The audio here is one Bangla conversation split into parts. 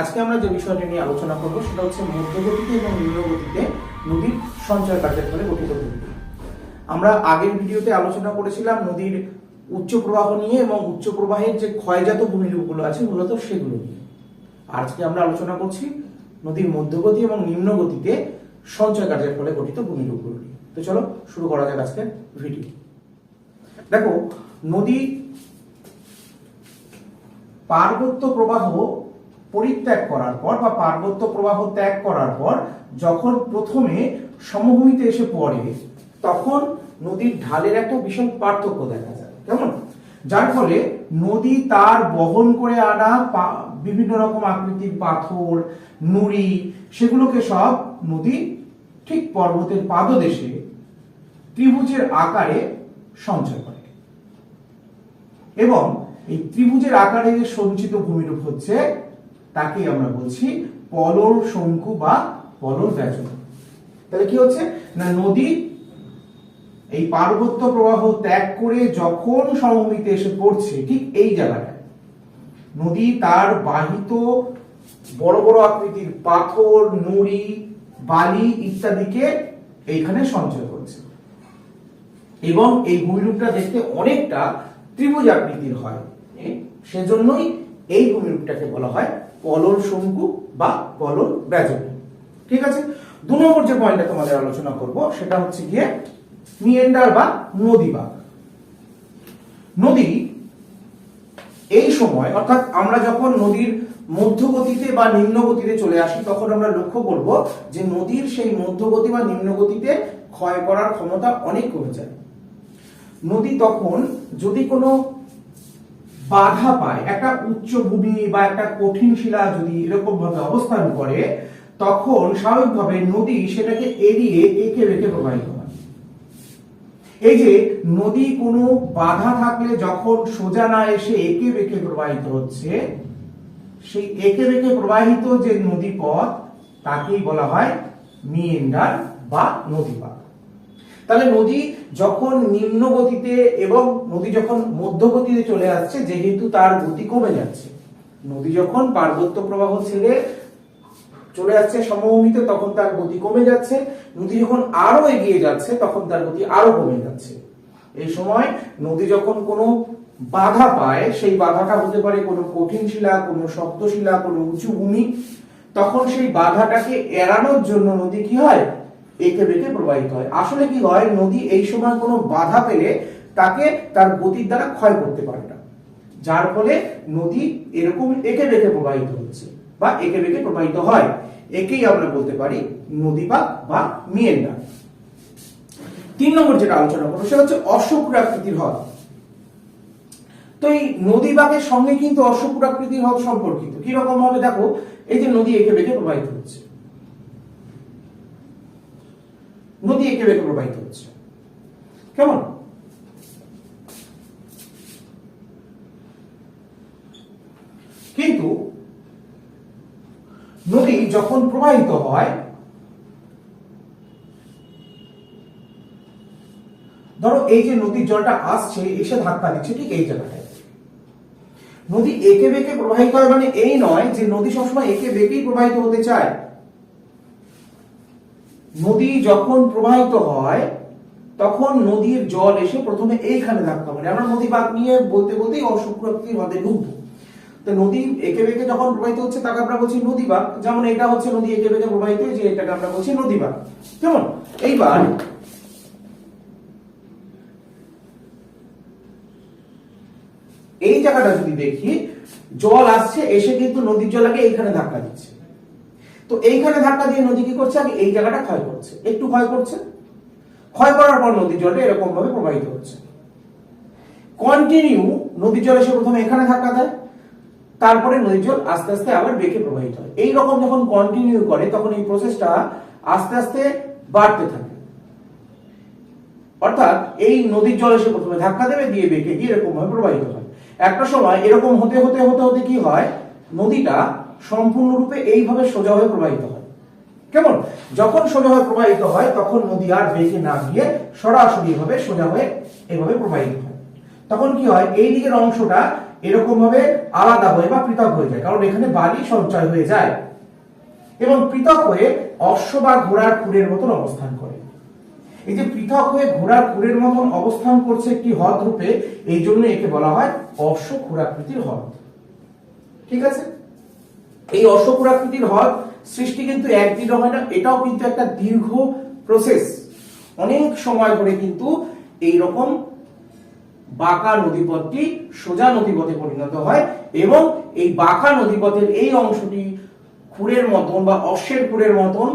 আজকে আমরা যে বিষয়টি নিয়ে আলোচনা করব সেটা হচ্ছে মধ্যগতিতে এবং নিম্নগতিতে নদীর সঞ্চয় কার্যের ফলে গঠিত ভূমি আমরা আগের ভিডিওতে আলোচনা করেছিলাম নদীর উচ্চ প্রবাহ নিয়ে এবং উচ্চ প্রবাহের যে ক্ষয়জাত ভূমিরূপগুলো আছে, মূলত সেগুলো নিয়ে। আজকে আমরা আলোচনা করছি নদীর মধ্যগতি এবং নিম্নগতিতে সঞ্চয় কার্যের ফলে গঠিত ভূমিরূপগুলো নিয়ে। তো চলো শুরু করা যাক আজকের ভিডিও। দেখো, নদী পার্বত্য প্রবাহ পরিত্যাগ করার পর বা পার্বত্য প্রবাহ ত্যাগ করার পর যখন প্রথমে সমভূমিতে এসে পড়ে, তখন নদীর ঢালের একটা বিশাল পার্থক্য দেখা যায়। কেমন? যার ফলে নদী তার বহন করে আনা বিভিন্ন রকম আকৃতির পাথর, নুড়ি, সেগুলোকে সব নদী ঠিক পর্বতের পাদদেশে ত্রিভুজের আকারে সঞ্চয় করে। এবং এই ত্রিভুজের আকারে সঞ্চিত ভূমিরূপ হচ্ছে তাকে আমরা বলছি পলর শঙ্কু বা পলর ব্যাচন তাহলে কি হচ্ছে? না, নদী এই পার্বত্য প্রবাহ ত্যাগ করে যখন সমভূমিতে এসে পড়ছে, ঠিক এই জায়গাটায়, নদী তার বাহিত বড় বড় আকৃতির পাথর, নুড়ি, বালি ইত্যাদিকে এইখানে সঞ্চয় করছে। এবং এই ভূমিরূপটা দেখতে অনেকটা ত্রিভুজ আকৃতির হয়। সেজন্যই এই ভূমিরূপটাকে বলা হয় পলল শঙ্কু বা পলল ব্যাজনী। ঠিক আছে? দু নম্বর যে পয়েন্টটা তোমাদের আলোচনা করব, সেটা হচ্ছে গিয়ে মিয়েন্ডার বা নদী বাঁক নদী এই সময়, অর্থাৎ আমরা যখন নদীর মধ্যগতিতে বা নিম্নগতিতে চলে আসি, তখন আমরা লক্ষ্য করব যে নদীর সেই মধ্যগতি বা নিম্নগতিতে ক্ষয় করার ক্ষমতা অনেক কমে যায়। নদী তখন যদি কোনো বাধা পায়। একটা উচ্চ ভূমি বা একটা কঠিন শিলা যদি এরকম ভাবে অবস্থান করে, তখন স্বাভাবিকভাবে নদী সেটাকে এড়িয়ে এঁকে বেঁকে প্রবাহিত হয়। এই যে নদী কোনো বাধা থাকলে যখন সোজা না এসে একে বেঁকে প্রবাহিত হচ্ছে, সেই একে বেঁকে প্রবাহিত যে নদী পথ তাকেই বলা হয় মিয়েন্ডার বা নদীপাত তাহলে নদী যখন নিম্ন গতিতে এবং নদী যখন মধ্য গতিতে চলে আসছে, যেহেতু তার গতি কমে যাচ্ছে, নদী যখন পার্বত্য প্রবাহ ছেড়ে চলে যাচ্ছে সমভূমিতে, তখন তার গতি কমে যাচ্ছে। নদী যখন আরও এগিয়ে যাচ্ছে, তখন তার গতি আরও কমে যাচ্ছে। এই সময় নদী যখন কোনো বাধা পায়, সেই বাধাটা হতে পারে কোনো কঠিন শিলা কোনো শক্ত শিলা কোনো উঁচু ভূমি, তখন সেই বাধাটাকে এড়ানোর জন্য নদী কি হয়? এঁকে বেঁকে প্রবাহিত হয়। আসলে কি হয়? নদী এই সময় কোনো বাধা পেলে তাকে তার গতির দ্বারা ক্ষয় করতে পারে না। যার ফলে নদী এরকম এঁকে বেঁকে প্রবাহিত হচ্ছে বা এঁকে বেঁকে প্রবাহিত হয়। একেই আমরা বলতে পারি নদীবাগ বা মিয়েন্ডার তিন নম্বর যেটা আলোচনা করব, সেটা হচ্ছে অশ্বপ্রাকৃতির হ্রদ। তো এই নদী বাঁকের সঙ্গে কিন্তু অশ্বপ্রাকৃতির হ্রদ সম্পর্কিত। কি রকম ভাবে দেখো, এই যে নদী এঁকে বেঁকে প্রবাহিত হচ্ছে। নদী এঁকে বেঁকে প্রবাহিত হচ্ছে। কেমন? কিন্তু নদী যখন প্রবাহিত হয়, ধরো এই যে নদীর জলটা আসছে, এসে ধাক্কা দিচ্ছে, ঠিক এই জায়গাটায়। নদী এঁকে বেঁকে প্রবাহিত হয় মানে এই নয় যে নদী সবসময় এঁকে বেঁকেই প্রবাহিত হতে চায়। নদী যখন প্রবাহিত হয়, তখন নদীর জল এসে প্রথমে এইখানে ধাক্কা মারে। আমরা নদী বাঁক নিয়ে বলতে বলতেই অশুপ্রকৃতির হ্রদে ডুববো তো নদী এঁকে বেঁকে যখন প্রবাহিত হচ্ছে, তাকে আমরা বলছি নদী বাঁক যেমন এটা হচ্ছে নদী একে বেঁকে প্রবাহিত হয়েছে এটাকে আমরা বলছি নদী বাঁক কেমন? এইবার এই জায়গাটা যদি দেখি, জল আসছে, এসে কিন্তু নদীর জল আগে এইখানে ধাক্কা দিচ্ছে। তো এইখানে ধাক্কা দিয়ে নদী কি করছে? আগে এই জায়গাটা ক্ষয় করছে। একটু ক্ষয় করছে। ক্ষয় করার পর নদীর জলটা এরকম ভাবে প্রবাহিত হচ্ছে। কন্টিনিউ নদীর জল এসে প্রথমে এখানে ধাক্কা দেয়, তারপরে নদীর জল আস্তে আস্তে আবার বেঁকে প্রবাহিত হয়। এই রকম যখন কন্টিনিউ করে, তখন এই প্রসেসটা আস্তে আস্তে বাড়তে থাকে। অর্থাৎ এই নদীর জল এসে প্রথমে ধাক্কা দেবে, দিয়ে বেঁকে গিয়ে এরকম ভাবে প্রবাহিত হয়। একটা সময় এরকম হতে হতে হতে হতে কি হয়? নদীটা সম্পূর্ণরূপে এইভাবে সোজা হয়ে প্রবাহিত হয়। কেমন? যখন সোজা হয়ে প্রবাহিত হয়, তখন নদী আর বেঁকে না গিয়ে সরাসরি ভাবে সোজা হয়ে এভাবে প্রবাহিত হয়। তখন কি হয়? এই দিকের অংশটা এরকম ভাবে আলাদা হয়ে বা পৃথক হয়ে যায়, কারণ এখানে বালি সঞ্চয় হয়ে যায় এবং পৃথক হয়ে অশ্ব বা ঘোড়ার খুরের মতন অবস্থান করে। এই যে পৃথক হয়ে ঘোড়ার খুরের মতন অবস্থান করছে একটি হ্রদ রূপে এই জন্য একে বলা হয় অশ্ব খুরাকৃতির হ্রদ। ঠিক আছে? এই অশ্ব খুরাকৃতির হ্রদ সৃষ্টি কিন্তু একদিনে হয় না, এটাও কিন্তু একটা দীর্ঘ প্রসেস অনেক সময় ধরে কিন্তু এই রকম বাঁকা নদীপথটি সোজা নদীপথে পরিণত হয় এবং এই বাঁকা নদীপথের এই অংশটি খুরের মতন বা অশ্বের খুরের মতন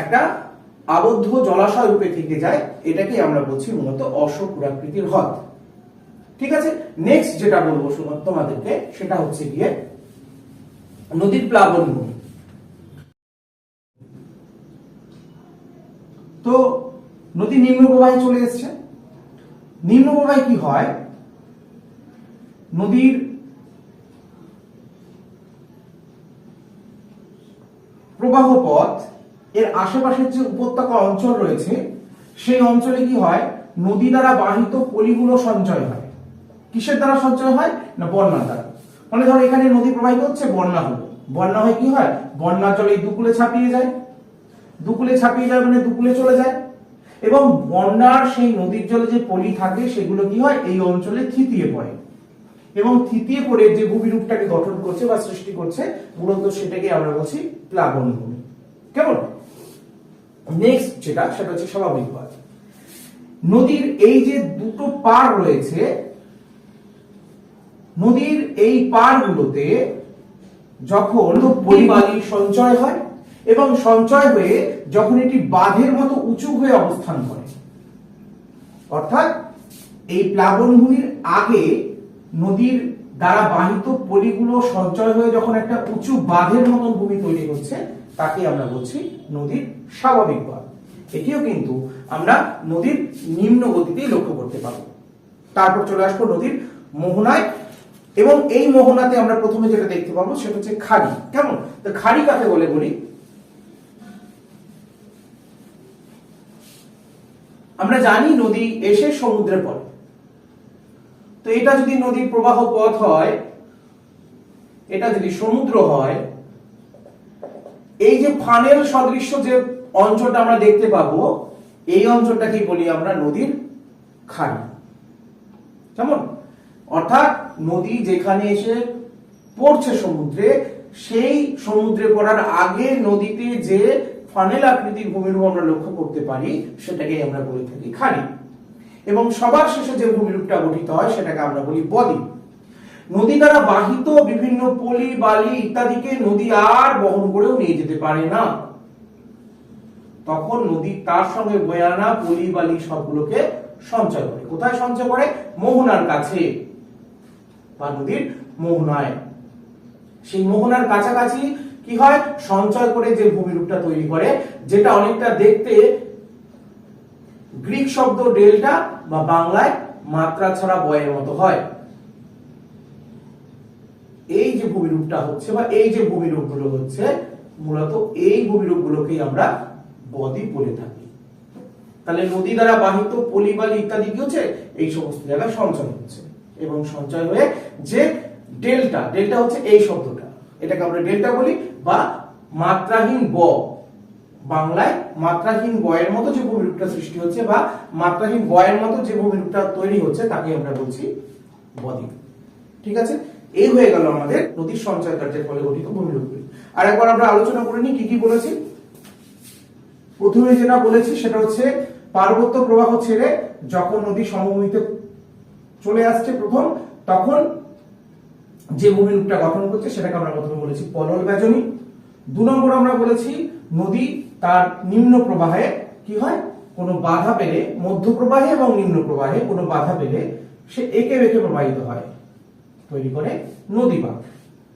একটা আবদ্ধ জলাশয় রূপে থেকে যায় এটাকে আমরা বলছি মূলত অশ্ব খুরাকৃতির হ্রদ। ঠিক আছে? নেক্সট যেটা বলব তোমাদেরকে, সেটা হচ্ছে গিয়ে নদীর প্লাবন তো নদী নিম্ন প্রবাহে চলে এসছে। নিম্ন প্রবাহে কি হয়? নদীর প্রবাহ পথ এর আশেপাশের যে উপত্যকা অঞ্চল রয়েছে, সেই অঞ্চলে কি হয়? নদী দ্বারা বাহিত পলিগুলো সঞ্চয় হয়। কিসের দ্বারা সঞ্চয় হয়? না বন্যার দ্বারা। মানে ধরো এখানে নদী প্রবাহিত হচ্ছে, বন্যা হলো বন্যা হয় কি হয়? বন্যার জল দুকুলে ছাপিয়ে যায়। দুকুলে ছাপিয়ে যায় মানে দুকুলে চলে যায়। এবং বন্যার সেই নদীর জলে যে পলি থাকে, সেগুলো কি হয়? এই অঞ্চলে থিতিয়ে পড়ে। এবং থিতিয়ে পড়ে যে ভূমিরূপটাকে গঠন করছে বা সৃষ্টি করছে, মূলত সেটাকে আমরা বলছি প্লাবন ভূমি। কেমন? নেক্সট যেটা, সেটা হচ্ছে স্বাভাবিক নদীর এই যে দুটো পার রয়েছে নদীর এই পারগুলোতে যখন পরিবালি সঞ্চয় হয় এবং সঞ্চয় হয়ে যখন এটি বাঁধের মতো উঁচু হয়ে অবস্থান করে অর্থাৎ এই প্লাবনভূমির আগে নদীর দ্বারা বাহিত পলিগুলো সঞ্চয় হয়ে যখন একটা উঁচু বাঁধের মতন ভূমি তৈরি হচ্ছে তাকে আমরা বলছি নদীর স্বাভাবিক বাঁধ। এটিও কিন্তু আমরা নদীর নিম্ন গতিতেই লক্ষ্য করতে পারব। তারপর চলে আসব নদীর মোহনায়। এবং এই মোহনাতে আমরা প্রথমে যেটা দেখতে পাবো সেটা হচ্ছে খাড়ি। কেমন? তো খাড়ি কাকে বলে বলি? আমরা জানি নদী এসে সমুদ্রে পড়ে। তো এটা যদি নদীর প্রবাহ পথ হয়, এটা যদি সমুদ্র হয়, এই যে ফানেল সদৃশ্য যে অঞ্চলটা আমরা দেখতে পাবো, এই অঞ্চলটাকেই বলি আমরা নদীর খাড়ি। কেমন? অর্থাৎ নদী যেখানে এসে পড়ছে সমুদ্রে, সেই সমুদ্রে পড়ার আগে নদীতে যে ফানেল আকৃতির ভূমিরূপ আমরা লক্ষ্য করতে পারি, সেটাকে আমরা বলে থাকি খাড়ি এবং সবার শেষে যে ভূমিরূপটা গঠিত হয়, সেটাকে আমরা বলি বদ্বীপ নদী দ্বারা বাহিত বিভিন্ন পলি, বালি ইত্যাদিকে নদী আর বহন করেও নিয়ে যেতে পারে না। তখন নদী তার সঙ্গে বয়ে আনা পলি, বালি সবগুলোকে সঞ্চয় করে। কোথায় সঞ্চয় করে? মোহনার কাছে। বা নদীর মোহনায় সেই মোহনার কাছাকাছি কি হয়? সঞ্চয় করে যে ভূমিরূপটা তৈরি করে, যেটা অনেকটা দেখতে গ্রিক শব্দ ডেল্টা বা বাংলায় মাত্রা ছাড়া বয়ের মতো হয়। এই যে ভূমিরূপটা হচ্ছে বা এই যে ভূমিরূপগুলো হচ্ছে, মূলত এই ভূমিরূপগুলোকেই আমরা বদ্বীপ বলে থাকি। তাহলে নদী দ্বারা বাহিত পলিবালি ইত্যাদি কি হচ্ছে? এই সমস্ত জায়গায় সঞ্চয় হচ্ছে। এবং সঞ্চয় হয়ে যে ডেল্টা ডেল্টা হচ্ছে এই শব্দটা। এটাকে আমরা ডেল্টা বলি বা মাত্রাহীন ব। বাংলায় মাত্রাহীন বয়ের মতো যে ভূমিরূপটা সৃষ্টি হচ্ছে বা মাত্রাহীন বয়ের মতো যে ভূমিরূপটা তৈরি হচ্ছে তাকে আমরা বলছি বদ্বীপ। ঠিক আছে? এই হয়ে গেল আমাদের নদীর সঞ্চয় কার্যের ফলে গঠিত ভূমিরূপগুলি আর একবার আমরা আলোচনা করে নিই, কি কি বলেছি? প্রথমে যেটা বলেছি সেটা হচ্ছে পার্বত্য প্রবাহ ছেড়ে যখন নদী সমভূমিতে চলে আসছে প্রথম, তখন যে ভূমিরূপটা গঠন করছে সেটাকে আমরা প্রথমে বলেছি পলল ব্যাজনী। দু নম্বর আমরা বলেছি নদী তার নিম্ন প্রবাহে কি হয়? কোনো বাধা পেলে মধ্য প্রবাহে এবং নিম্ন প্রবাহে কোনো বাধা পেলে সে একে বেঁকে প্রবাহিত হয়। তৈরি করে নদী বাঁধ।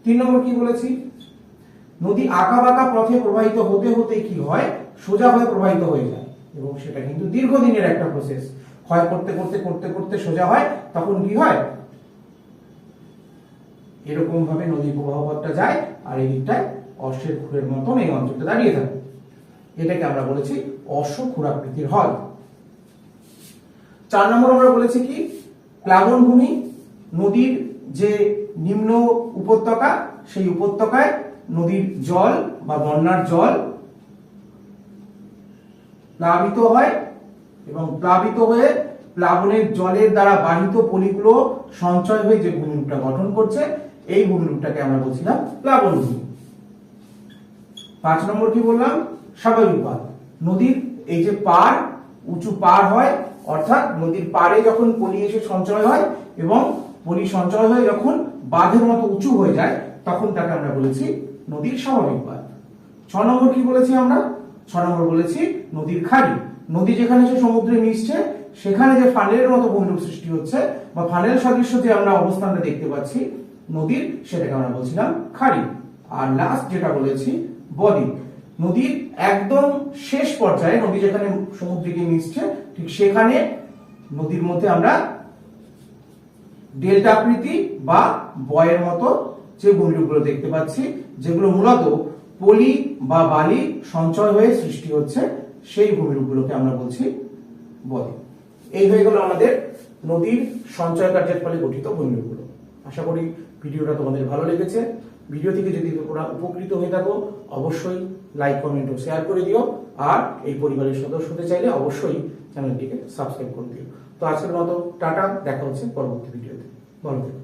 তিন নম্বর কি বলেছি? নদী আঁকা বাঁকা পথে প্রবাহিত হতে হতে কি হয়? সোজা হয়ে প্রবাহিত হয়ে যায় এবং সেটা কিন্তু দীর্ঘদিনের একটা প্রসেস ক্ষয় করতে করতে করতে করতে সোজা হয়, তখন কি হয়? এরকম ভাবে নদী প্রবাহ যায় আর এই দিকটায় অশ্বের খুরের মতন এই অঞ্চলটা দাঁড়িয়ে থাকে। এটাকে আমরা বলেছি অশ্ব হল। চার নম্বর আমরা বলেছি কি? প্লাবন ভূমি, নদীর যে নিম্ন উপত্যকা, সেই উপত্যকায় নদীর জল বা বন্যার জল প্লাবিত হয়। এবং প্লাবিত হয়ে প্লাবনের জলের দ্বারা বাহিত পলিগুলো সঞ্চয় হয়ে যে ভূমিরূপটা গঠন করছে, এই ভূমিরূপটাকে আমরা বলছিলাম প্লাবন ভূমি। পাঁচ নম্বর কি বললাম? স্বাভাবিক বাঁধ নদীর এই যে পার, উঁচু পার হয়, অর্থাৎ নদীর পাড়ে যখন পলি এসে সঞ্চয় হয় এবং পলি সঞ্চয় হয়ে যখন বাঁধের মতো উঁচু হয়ে যায়, তখন তাকে আমরা বলেছি নদীর স্বাভাবিক বাঁধ। ছ নম্বর কি বলেছি আমরা? ছ নম্বর বলেছি নদীর খাড়ি নদী যেখানে সে সমুদ্রে মিশছে, সেখানে যে ফানেলের মতো ভূমিরূপ সৃষ্টি হচ্ছে বা ফানেল সদৃশ্য যে আমরা অবস্থানটা দেখতে পাচ্ছি, নদীর, সেটাকে আমরা বলছিলাম খাড়ি। আর লাস্ট যেটা বলেছি বদ্বীপ নদীর একদম শেষ পর্যায়ে, নদী যেখানে সমুদ্রে গিয়ে মিশছে, ঠিক সেখানে নদীর মধ্যে আমরা ডেল্টা আকৃতি বা বয়ের মতো যে ভূমিরূপগুলো দেখতে পাচ্ছি, যেগুলো মূলত পলি বা বালি সঞ্চয় হয়ে সৃষ্টি হচ্ছে সেই ভূমিরূপগুলোকে আমরা বলছি বদ্বীপ এই হয়ে গেল আমাদের নদীর সঞ্চয় কার্যের ফলে গঠিত ভূমিরূপগুলো। আশা করি ভিডিওটা তোমাদের ভালো লেগেছে। ভিডিও থেকে যদি তোমরা উপকৃত হয়ে থাকো, অবশ্যই লাইক, কমেন্ট ও শেয়ার করে দিও। আর এই পরিবারের সদস্য হতে চাইলে অবশ্যই চ্যানেলটিকে সাবস্ক্রাইব করে দিও। তো আজকের মতো টাটা, দেখা হচ্ছে পরবর্তী ভিডিওতে। ভালো থেকো।